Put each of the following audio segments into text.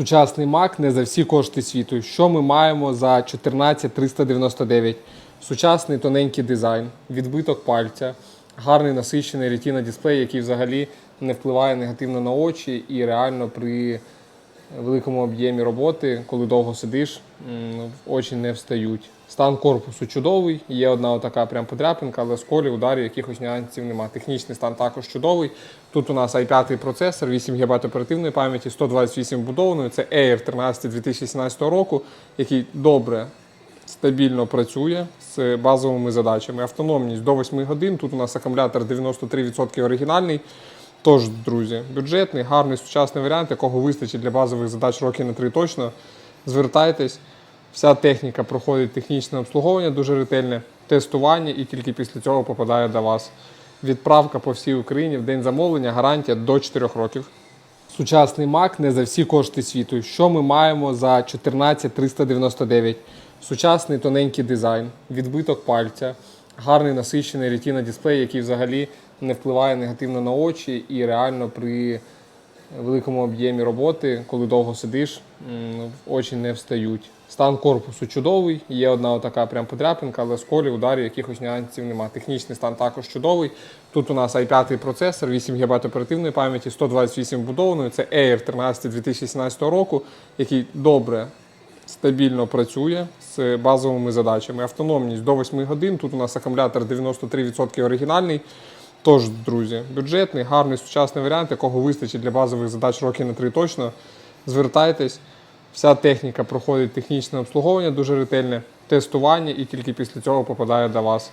Сучасний Mac не за всі кошти світу. Що ми маємо за 14399? Сучасний тоненький дизайн, відбиток пальця, гарний насичений retina дисплей, який взагалі не впливає негативно на очі і реально при великому об'ємі роботи, коли довго сидиш, очі не встають. Стан корпусу чудовий, є одна така прям подряпинка, але сколів, ударів, якихось нюансів немає. Технічний стан також чудовий. Тут у нас i5 процесор, 8 ГБ оперативної пам'яті, 128 вбудованої. Це Air 13 2017 року, який добре, стабільно працює з базовими задачами. Автономність до 8 годин. Тут у нас акумулятор 93% оригінальний. Тож, друзі, бюджетний, гарний сучасний варіант, якого вистачить для базових задач роки на 3 точно. Звертайтесь. Вся техніка проходить технічне обслуговування дуже ретельне, тестування і тільки після цього попадає до вас. Відправка по всій Україні в день замовлення, гарантія до 4 років. Сучасний Mac не за всі кошти світу. Що ми маємо за 14399? Сучасний тоненький дизайн, відбиток пальця, гарний насичений retina дисплей, який взагалі не впливає негативно на очі і реально при великому об'ємі роботи, коли довго сидиш, очі не встають. Стан корпусу чудовий, є одна така прям подряпинка, але сколів, ударів, якихось нюансів немає. Технічний стан також чудовий. Тут у нас i5 процесор, 8 ГБ оперативної пам'яті, 128 вбудованої. Це Air 13 2017 року, який добре, стабільно працює з базовими задачами. Автономність до 8 годин. Тут у нас акумулятор 93% оригінальний. Тож, друзі, бюджетний, гарний сучасний варіант, якого вистачить для базових задач роки на 3 точно. Звертайтесь. Вся техніка проходить технічне обслуговування дуже ретельне, тестування і тільки після цього попадає до вас.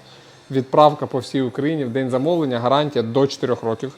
Відправка по всій Україні в день замовлення, гарантія до 4 років.